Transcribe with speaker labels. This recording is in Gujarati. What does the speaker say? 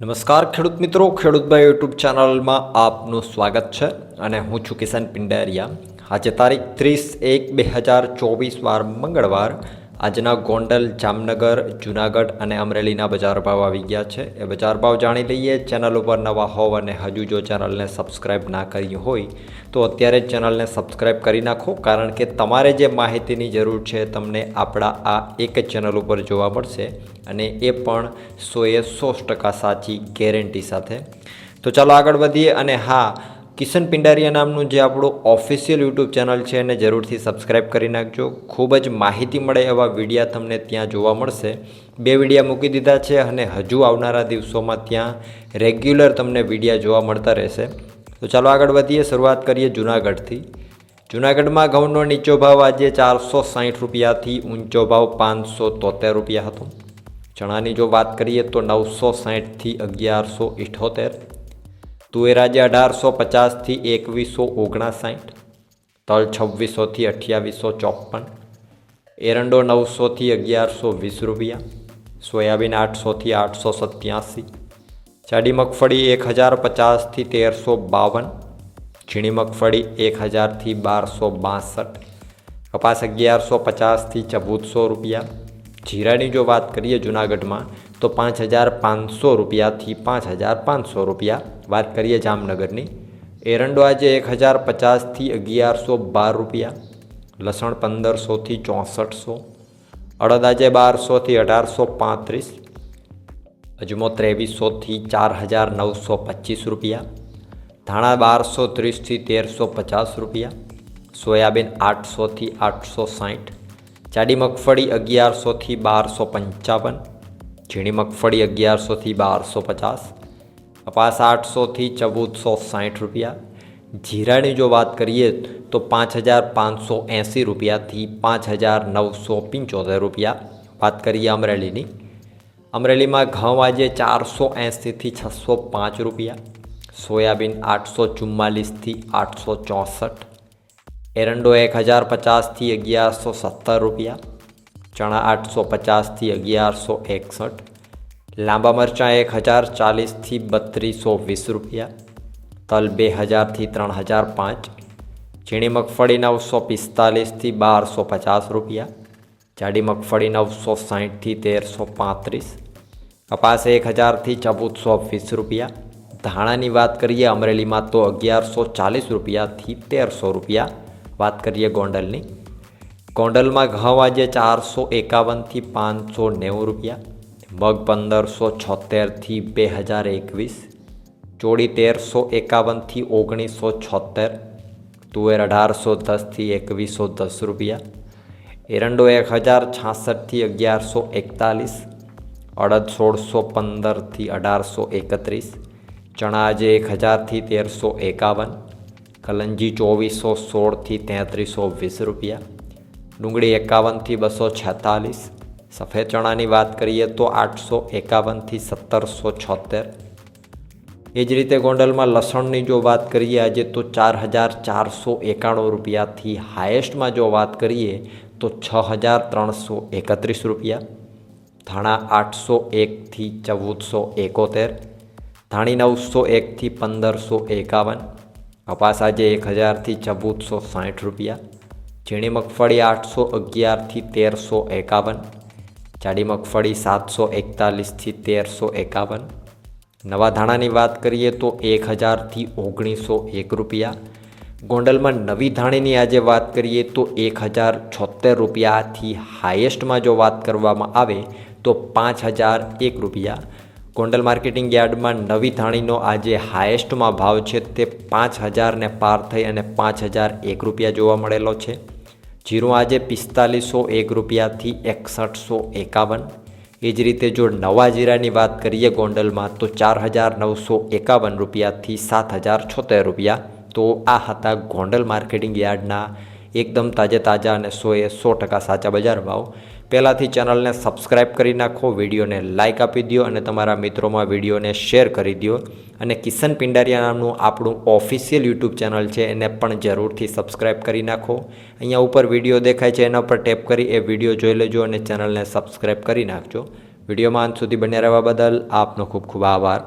Speaker 1: નમસ્કાર ખેડૂત મિત્રો ખેડૂતભાઈ યુટ્યુબ ચેનલમાં આપનું સ્વાગત છે અને હું છું કિશન પિંડારિયા. આજે તારીખ ત્રીસ એક બે હજાર ચોવીસ વાર મંગળવાર આજના ગોંડલ, જામનગર, જુનાગઢ અને અમરેલીના બજાર ભાવ આવી ગયા છે. એ બજાર ભાવ જાણી લઈએ. ચેનલ ઉપર નવા હોવ અને હજુ જો ચેનલને સબસ્ક્રાઈબ ના કરી હોય, તો અત્યારે જ ચેનલને સબસ્ક્રાઇબ કરી નાખો, કારણ કે તમારે જે માહિતીની જરૂર છે તમને આપણા આ એક ચેનલ ઉપર જોવા મળશે અને એ પણ સોએ સો ટકા સાચી ગેરંટી સાથે. તો ચાલો આગળ વધીએ અને હા કિશન પિંડારિયા નામનું જે આપણું ઓફિશિયલ યુટ્યુબ ચેનલ છે એને જરૂરથી સબસ્ક્રાઈબ કરી નાખજો. ખૂબ જ માહિતી મળે એવા વિડીયા તમને ત્યાં જોવા મળશે. બે વિડીયા મૂકી દીધા છે અને હજુ આવનારા દિવસોમાં ત્યાં રેગ્યુલર તમને વિડીયા જોવા મળતા રહેશે. તો ચાલો આગળ વધીએ. શરૂઆત કરીએ જૂનાગઢથી. જૂનાગઢમાં ઘઉંનો નીચો ભાવ આજે ચારસો સાહીઠ રૂપિયાથી ઊંચો ભાવ પાંચસો તોતેર રૂપિયા હતો. ચણાની જો વાત કરીએ તો નવસો સાહીઠથી અગિયારસો ઇઠોતેર. તુવેર આજે અઢારસો પચાસથી એકવીસો ઓગણસાઠ, તલ છવ્વીસોથી અઠ્યાવીસો ચોપન એરંડો નવસોથી અગિયારસો વીસ રૂપિયા, સોયાબીન આઠસોથી આઠસો સત્યાસી, જાડી મગફળી એક હજાર પચાસથી તેરસો બાવન, ઝીણી મગફળી એક હજારથી બારસો બાસઠ, કપાસ અગિયારસો પચાસથી ચૌદસો રૂપિયા. જીરાની જો વાત કરીએ જૂનાગઢમાં તો પાંચ હજાર પાંચસો રૂપિયાથી પાંચ હજાર પાંચસો રૂપિયા. વાત કરીએ જામનગરની. એરંડો આજે એક હજાર પચાસથી અગિયારસો બાર રૂપિયા. લસણ પંદરસોથી ચોસઠસો. અડદ આજે બારસોથી અઢારસો પાંત્રીસ. અજમો ત્રેવીસોથી ચાર હજાર નવસો પચીસ રૂપિયા. ધાણા બારસો ત્રીસથી તેરસો પચાસ રૂપિયા. સોયાબીન આઠસોથી આઠસો સાઠ. જાડી મગફળી અગિયારસોથી બારસો પંચાવન. ઝીણી મગફળી અગિયારસોથી બારસો પચાસ કપાસ આઠસોથી ચૌદસો સાઠ રૂપિયા. જીરાની જો વાત કરીએ તો પાંચ હજાર પાંચસો એંસી રૂપિયાથી પાંચ હજાર નવસો પંચોતેર રૂપિયા. વાત કરીએ અમરેલીની. અમરેલીમાં ઘઉં આજે ચારસો એંસીથી છસો પાંચ રૂપિયા. સોયાબીન આઠસો ચુમ્માલીસથી આઠસો ચોસઠ. એરંડો એક હજાર પચાસથી અગિયારસો સત્તર રૂપિયા. ચણા આઠસો પચાસથી અગિયારસો એકસઠ, લાંબા મરચાં એક હજાર ચાલીસથી બત્રીસો વીસ રૂપિયા, તલ બે હજારથી ત્રણ હજાર પાંચ, ઝીણી મગફળી નવસો પિસ્તાલીસથી બારસો પચાસ રૂપિયા, જાડી મગફળી નવસો સાહીઠથી તેરસો પાંત્રીસ, કપાસ એક હજારથી ચૌદસો વીસ રૂપિયા, ધાણાની વાત કરીએ અમરેલીમાં તો અગિયારસો ચાલીસ રૂપિયાથી તેરસો રૂપિયા, વાત કરીએ ગોંડલની ગોંડલમાં ઘઉં આજે ચારસો એકાવનથી પાંચસો નેવું રૂપિયા, મગ પંદરસો છોતેરથી બે હજાર એકવીસ, ચોળી તેરસો એકાવનથી ઓગણીસો છોતેર, તુવેર અઢારસો દસથી એકવીસો દસ રૂપિયા, એરંડો એક હજાર છાસઠથી અગિયારસો એકતાલીસ, અડદ સોળસો પંદરથી અઢારસો એકત્રીસ, ચણા આજે એક હજારથી તેરસો એકાવન, કલંજી ચોવીસો સોળથી તેત્રીસો વીસ રૂપિયા ડુંગળી એકાવનથી બસો છેતાલીસ. સફેદ ચણાની વાત કરીએ તો આઠસો એકાવનથી સત્તરસો છોતેર. એ જ રીતે ગોંડલમાં લસણની જો વાત કરીએ આજે તો ચાર હજાર ચારસો એકાણું રૂપિયાથી હાયેસ્ટમાં જો વાત કરીએ તો છ હજાર ત્રણસો એકત્રીસ રૂપિયા. ધાણા આઠસો એકથી ચૌદસો એકોતેર. ધાણી નવસો એકથી પંદરસો એકાવન. કપાસ આજે એક હજારથી ચૌદસો સાઠ રૂપિયા. ઝીણી મગફળી આઠસો અગિયારથી તેરસો એકાવન, જાડી મગફળી સાતસો એકતાલીસથી તેરસો એકાવન. નવા ધાણાની વાત કરીએ તો એક હજારથી ઓગણીસો એક રૂપિયા. ગોંડલમાં નવી ધાણીની આજે વાત કરીએ તો એક હજાર છોતેર રૂપિયાથી હાયેસ્ટમાં જો વાત કરવામાં આવે તો પાંચ હજાર એક રૂપિયા. ગોંડલ માર્કેટિંગ યાર્ડમાં નવી ધાણીનો આજે હાયેસ્ટમાં ભાવ છે તે પાંચ હજારને પાર થઈ અને પાંચ હજાર એક રૂપિયા જોવા મળેલો છે. જીરું આજે પિસ્તાલીસો એક રૂપિયાથી એકસઠસો એકાવન. એ જ રીતે જો નવા જીરાની વાત કરીએ ગોંડલમાં, તો ચાર હજાર નવસો એકાવન રૂપિયાથી સાત હજાર છોતેર રૂપિયા. તો આ હતા ગોંડલ માર્કેટિંગ યાર્ડના એકદમ તાજે તાજા અને સોએ સો ટકા સાચા બજાર ભાવ. પહેલાંથી ચેનલને સબસ્ક્રાઈબ કરી નાખો, વિડીયોને લાઇક આપી દો અને તમારા મિત્રોમાં વિડીયોને શેર કરી દો અને કિશન પિંડારિયા નામનું આપણું ઓફિશિયલ યુટ્યુબ ચેનલ છે, એને પણ જરૂરથી સબસ્ક્રાઈબ કરી નાખો. અહીંયા ઉપર વીડિયો દેખાય છે, એના પર ટેપ કરી એ વીડિયો જોઈ લેજો અને ચેનલને સબસ્ક્રાઈબ કરી નાખજો. વિડીયોમાં અંત સુધી બન્યા રહેવા બદલ આપનો ખૂબ ખૂબ આભાર.